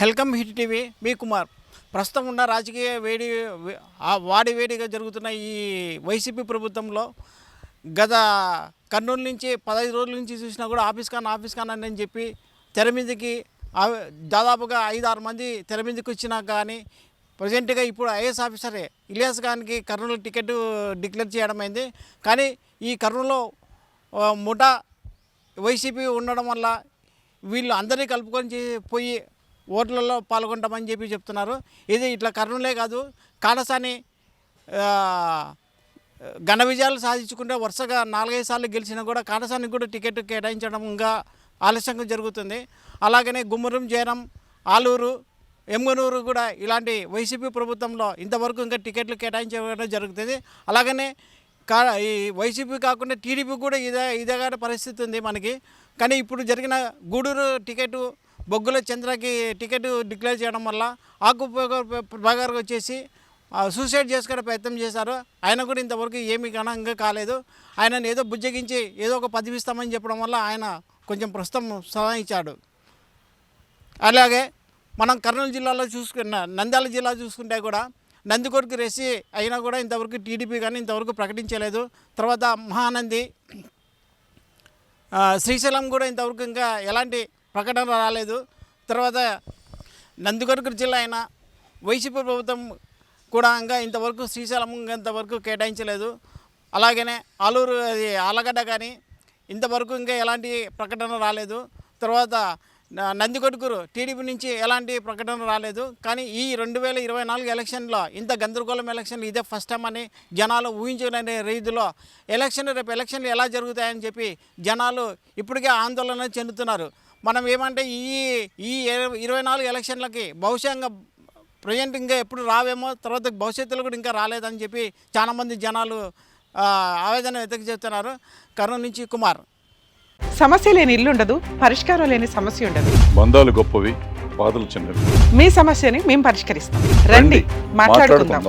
Welcome hit TV మీ కుమార్. ప్రస్తుతం ఉన్న రాజకీయ వేడి వాడి వేడిగా జరుగుతున్న ఈ వైసీపీ ప్రభుత్వంలో గత కర్నూలు నుంచి పదహైదు రోజుల నుంచి చూసినా కూడా ఆఫీస్ కాన్ ఆఫీస్ కాన్ అని చెప్పి తెర మీదకి దాదాపుగా ఐదు ఆరు మంది తెర మీదకి వచ్చినా కానీ ప్రజెంట్గా ఇప్పుడు ఐఏఎస్ ఆఫీసరే ఇలియాస్ ఖాన్కి కర్నూలు టికెట్ డిక్లేర్ చేయడం అయింది. కానీ ఈ కర్నూలులో ముఠా వైసీపీ ఉండడం వల్ల వీళ్ళు అందరినీ కలుపుకొని పోయి ఓట్లలో పాల్గొంటామని చెప్పి చెప్తున్నారు. ఇది ఇట్లా కర్నూలే కాదు కాడసాని ఘన విజయాలు సాధించుకుంటే వరుసగా నాలుగైదు సార్లు గెలిచినా కూడా కాడసానికి కూడా టికెట్ కేటాయించడం ఇంకా ఆలస్యంగా జరుగుతుంది. అలాగనే గుమ్మరం జయరం ఆలూరు ఎమ్మనూరు కూడా ఇలాంటి వైసీపీ ప్రభుత్వంలో ఇంతవరకు ఇంకా టికెట్లు కేటాయించడం జరుగుతుంది. అలాగనే కా ఈ వైసీపీ కాకుండా టీడీపీ కూడా ఇదే ఇదే పరిస్థితి ఉంది మనకి. కానీ ఇప్పుడు జరిగిన గూడూరు టికెట్ బొగ్గుల చంద్రకి టికెట్ డిక్లేర్ చేయడం వల్ల ఆకు ప్రభాకర్ వచ్చేసి సూసైడ్ చేసుకునే ప్రయత్నం చేశారు. ఆయన కూడా ఇంతవరకు ఏమీ గణంగా కాలేదు. ఆయనను ఏదో బుజ్జగించి ఏదో ఒక పదివిస్తామని చెప్పడం వల్ల ఆయన కొంచెం ప్రస్తుతం సహాయించాడు అలాగే మనం కర్నూలు జిల్లాలో చూసుకున్న నంద్యాల జిల్లా చూసుకుంటే కూడా నందికొడుకు రెసి అయినా కూడా ఇంతవరకు టీడీపీ కానీ ఇంతవరకు ప్రకటించలేదు. తర్వాత మహానంది శ్రీశైలం కూడా ఇంతవరకు ఇంకా ఎలాంటి ప్రకటన రాలేదు. తర్వాత నందికొరకు జిల్లా అయినా వైసీపీ ప్రభుత్వం కూడా ఇంకా ఇంతవరకు శ్రీశైలం ఇంతవరకు కేటాయించలేదు. అలాగనే ఆలూరు అది ఆలగడ్డ కానీ ఇంతవరకు ఇంకా ఎలాంటి ప్రకటన రాలేదు. తర్వాత న- నందికొట్కూరు టీడీపీ నుంచి ఎలాంటి ప్రకటన రాలేదు. కానీ ఈ రెండు వేల ఇరవై నాలుగు ఎలక్షన్లో ఇంత గందరగోళం ఎలక్షన్లు ఇదే ఫస్ట్ టైం అని జనాలు ఊహించలేని రీతిలో ఎలక్షన్ రేపు ఎలక్షన్లు ఎలా జరుగుతాయని చెప్పి జనాలు ఇప్పటికే ఆందోళన చెందుతున్నారు. మనం ఏమంటే ఈ ఈ ఇరవై- ఇరవై నాలుగు ఎలక్షన్లకి బహుశా ఇంకా ప్రజెంట్ ఇంకా ఎప్పుడు రావేమో తర్వాత భవిష్యత్తులో కూడా ఇంకా రాలేదని చెప్పి చాలామంది జనాలు ఆ, ఆవేదన వెతకి చెప్తున్నారు కర్నూలు నుంచి కుమార్. సమస్య లేని ఇల్లు ఉండదు పరిష్కారం లేని సమస్య ఉండదు. బంధాలు గొప్పవి బాధలు చిన్నవి. మీ సమస్యని మేము పరిష్కరిస్తాం. రండి మాట్లాడుకుందాం.